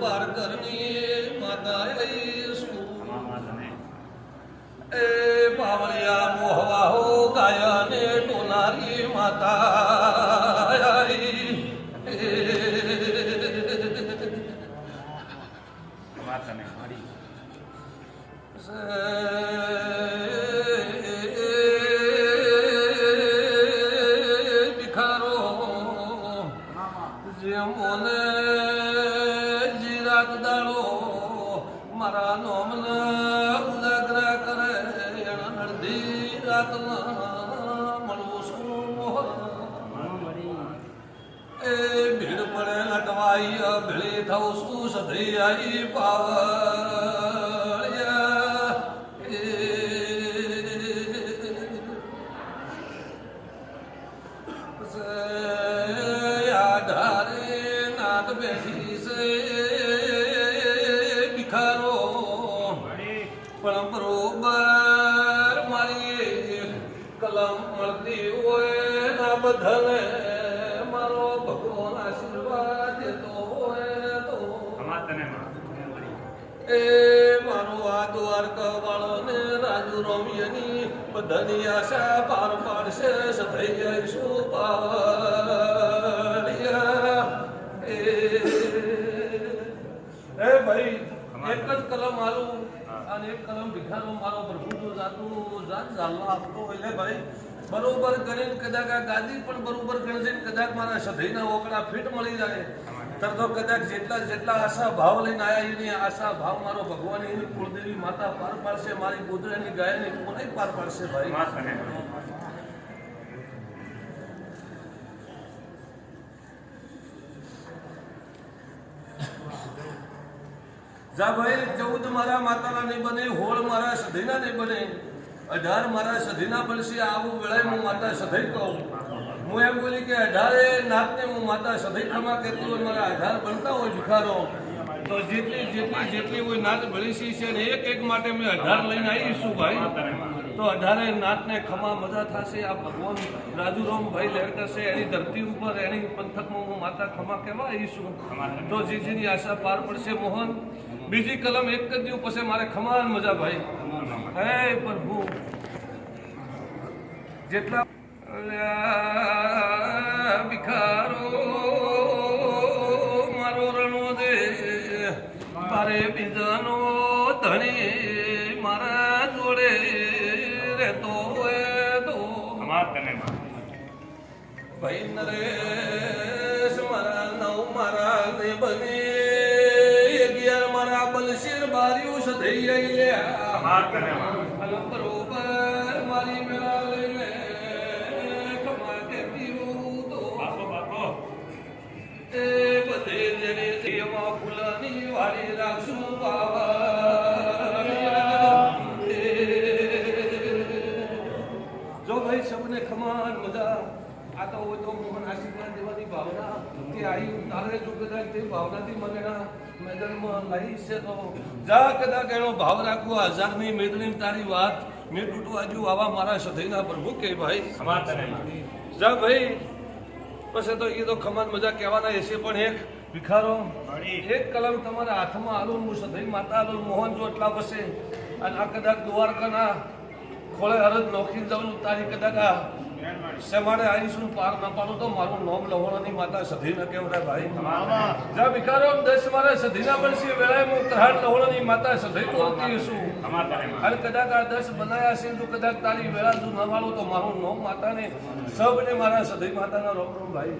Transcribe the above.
હું સદબાર કરની માતા એ પાવળિયા મોહવાહો ગાયા ને ટોનારી માતા આઈ. ભિખારો ભીડ પડે નટવાઈ ભીળી થવું શું સધી આઈ પાવળિયા બધાને મારો ભગવાન આશીર્વાદ દેતો હોય તો. એ મારો આ દ્વારકા વાળો ને રાજુ રોમિયની બધાની આશા પાર પાડશે સભાઈ જઈશું અને એક કલમ ભિખારો મારો પ્રભુ જો જાતું જાત ચાલવા આપતો એટલે ભાઈ, બરોબર કરીને કદાચ આ ગાદી પણ બરોબર કરી ને કદાચ મારા સધઈના ઓકડા ફિટ મળી જાય. તર તો કદાચ જેટલા જેટલા આશા ભાવ લઈને આયા એની આશા ભાવ મારો ભગવાન એની કુળદેવી માતા પાર પાડશે, મારી ગોદરાની ગાયની કોને પાર પાડશે ભાઈ? જા ભાઈ, ચૌદ મારા માતાના નહીં બને, હોળ મારા સધીના નહીં બને, અઢાર મારા સધીના બનશે, આવું વેળાએ હું માતા સધઈ કહું. હું એમ બોલી કે અઢારે નાતને હું માતા સધઈ ખમા કરતી હોય, મારા અઢાર બનતા હોય ભિખારો. તો જેટલી જેટલી જેટલી હોય નાત બળી છે અને એક એક માટે મેં અઢાર લઈને આવીશું ભાઈ. તો અઢારે નાતને ખમા મજા થશે, આ ભગવાન રાજુરામ ભાઈ લેટશે એની ધરતી ઉપર, એની પંથકમાં હું માતા ખમા કહેવા આવીશું તો જે જેની આશા પાર પડશે મોહન બીજી કલમ એક જ દિવસ પછી મારે ખમાન મજા ભાઈ. હે પ્રભુ જેટલા ભિખારો મારો રણો દે મારે બીજાનો ધણી મારા જોડે રહેતો હોય તો. ભાઈ નરેશ મારા નવ મારા ને બને બરોબર મારી. મેળા લઈને કેતી હું તો. એ બધે જેને સેવા ફૂલની વાળી રાખશું બાવા. જો ભાઈ સબને ખમાન મજા આ તો હોય તો મોહન આશીર્વાદ દેવાની ભાવના કે આવી તારે જો કદાચ તે ભાવનાથી મને મેદાનમાં લઈ છે તો જા કદાચ એનો ભાવ રાખવો હજારની મેદની તારી વાત. મેં તૂટવા જો આવા મારા સધૈના પ્રભુ કે ભાઈ. જા ભાઈ. પછી તો એ તો ખમાન મજા કહેવાના હશે પણ એક ભિખારો. એક કલમ તમારા હાથમાં આલું હું સધઈ માતા આલું મોહન જો એટલા વસે. અને આ કદાચ દ્વારકાના ખોળે અરજ નોખી જાઉં તારી કદાચ આ શેમાડે આવીશું તો મારું સધી મારા માતા સધી કદાચ આ દસ બનાયા છે કદાચ તારી વેળા જો ન તો મારું નોમ માતાને, સબને મારા સધી માતાના રોમ રોમ ભાઈ